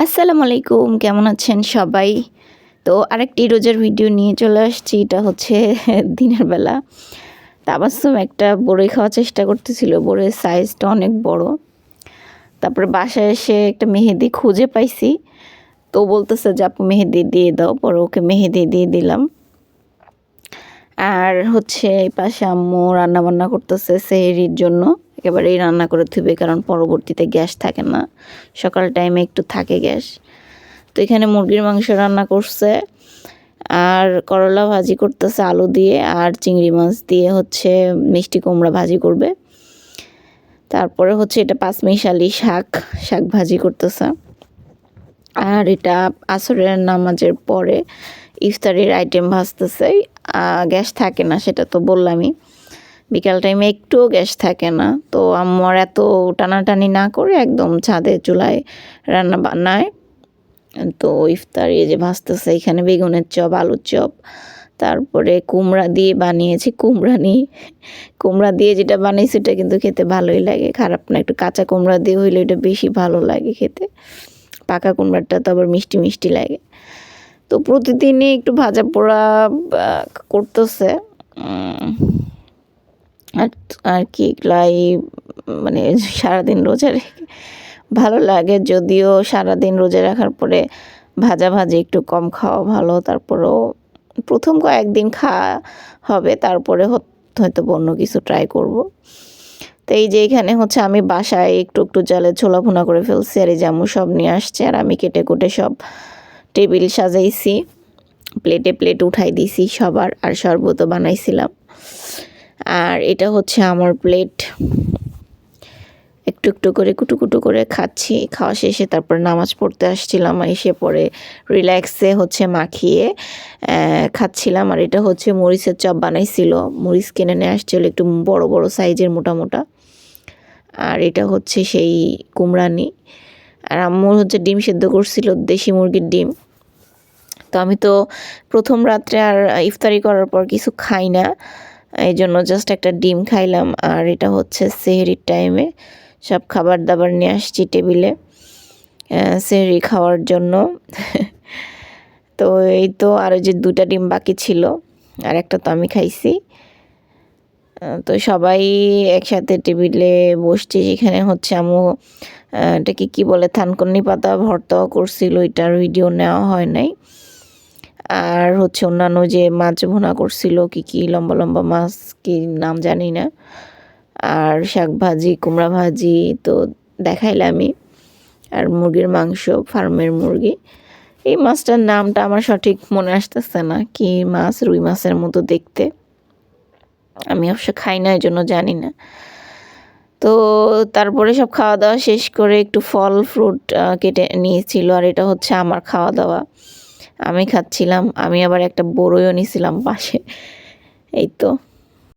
আসসালামু আলাইকুম, কেমন আছেন সবাই? তো আরেকটি রোজার ভিডিও নিয়ে চলে আসছি, এটা হচ্ছে দিনের বেলা। তাবাসুম একটা বড়ই খাওয়ার চেষ্টা করতেছিল, বড়ের সাইজটা অনেক বড়। তারপরে বাসায় এসে একটা মেহেদি খুঁজে পাইছি। তো বলতেছে যে, আপু, মেহেদি দিয়ে দাও। পরে ওকে মেহেদি দিয়ে দিলাম। আর হচ্ছে এই পাশে আম্মু রান্না বান্না করতেছে সেহরির জন্য। একেবারেই রান্না করে থুবে কারণ পরবর্তীতে গ্যাস থাকে না। সকাল টাইমে একটু থাকে গ্যাস। তো এখানে মুরগির মাংস রান্না করছে, আর করলা ভাজি করতেছে আলু দিয়ে, আর চিংড়ি মাছ দিয়ে হচ্ছে মিষ্টি কুমড়া ভাজি করবে। তারপরে হচ্ছে এটা পাঁচমিশালি শাক শাক ভাজি করতেছে। আর এটা আসরের নামাজের পরে ইফতারির আইটেম ভাজতেছে। গ্যাস থাকে না, সেটা তো বললামই। বিকাল টাইমে একটুও গ্যাস থাকে না। তো আমার এত টানাটানি না করে একদম ছাদে চুলায় রান্না বান্নায়। তো ইফতারি যে ভাজতেছে, এখানে বেগুনের চপ, আলুর চপ, তারপরে কুমড়া দিয়ে বানিয়েছি, কুমড়া নিয়ে কুমড়া দিয়ে যেটা বানিয়েছি সেটা কিন্তু খেতে ভালোই লাগে। খারাপ না, একটু কাঁচা কুমড়া দিয়ে হইলে এটা বেশি ভালো লাগে খেতে। পাকা কুমড়াটা তো আবার মিষ্টি মিষ্টি লাগে। তো প্রতিদিনই একটু ভাজা পোড়া করতেছে। আর আর কি এগুলাই মানে সারাদিন রোজা রেখে, ভালো লাগে যদিও সারাদিন রোজা রাখার পরে ভাজা ভাজি একটু কম খাওয়া ভালো, তারপরেও প্রথম কয়েকদিন খাওয়া হবে, তারপরে হয়তো অন্য কিছু ট্রাই করব। তো এই যে এখানে হচ্ছে আমি বাসায় একটু একটু জালে ছোলা ভুনা করে ফেলছি, আর এই জামু সব নিয়ে আসছে, আর আমি কেটে কুটে সব টেবিল সাজাইছি প্লেটে প্লেট উঠাই দিছি সবার, আর শরবতও বানাইছিলাম। আর এটা হচ্ছে আমার প্লেট একটু একটু করে কুটু কুটু করে খাচ্ছি। খাওয়া শেষে তারপর নামাজ পড়তে আসছিলাম, এসে পরে রিল্যাক্সে হচ্ছে মাখিয়ে খাচ্ছিলাম। আর এটা হচ্ছে মরিচের চপ বানাইছিল। মরিচ কিনে নিয়ে আসছিল একটু বড় বড় সাইজের মোটা মোটা। আর এটা হচ্ছে সেই কুমড়ানি। আর আম্মুর হচ্ছে ডিম সেদ্ধ করছিল, দেশি মুরগির ডিম। তো আমি তো প্রথম রাত্রে আর ইফতারি করার পর কিছু খাই না। এই জন্য জাস্ট একটা ডিম খাইলাম, আর এটা হচ্ছে সেহরির টাইমে সব খাবার দাবার নিয়ে আসছি টেবিলে সেহরি খাওয়ার জন্য। তো এই তো আরও যে দুটা ডিম বাকি ছিল, আর একটা তো আমি খাইছি। তো সবাই একসাথে টেবিলে বসছি, যেখানে হচ্ছে আমু এটাকে কি বলে, থানকন্নি পাতা ভর্তাও করছিল এটার ভিডিও নেওয়া হয় নাই। আর হচ্ছে অন্যান্য যে মাছ ভোনা করছিল, কি কি লম্বা লম্বা মাছ, কি নাম জানি না। আর শাক ভাজি, কুমড়া ভাজি, তো দেখাইলামই আর মুরগির মাংস, ফার্মের মুরগি। এই মাছটার নামটা আমার সঠিক মনে আসতেছে না, কি মাছ, রুই মাছের মতো দেখতে। আমি অবশ্য খাই না এই জন্য জানি না। তো তারপরে সব খাওয়া দাওয়া শেষ করে একটু ফল, ফ্রুট কেটে নিয়েছিল, আর এটা হচ্ছে আমার খাওয়া দাওয়া আমি খাচ্ছিলাম আমি আবার একটা বড়ইও নিয়েছিলাম পাশে। এই তো।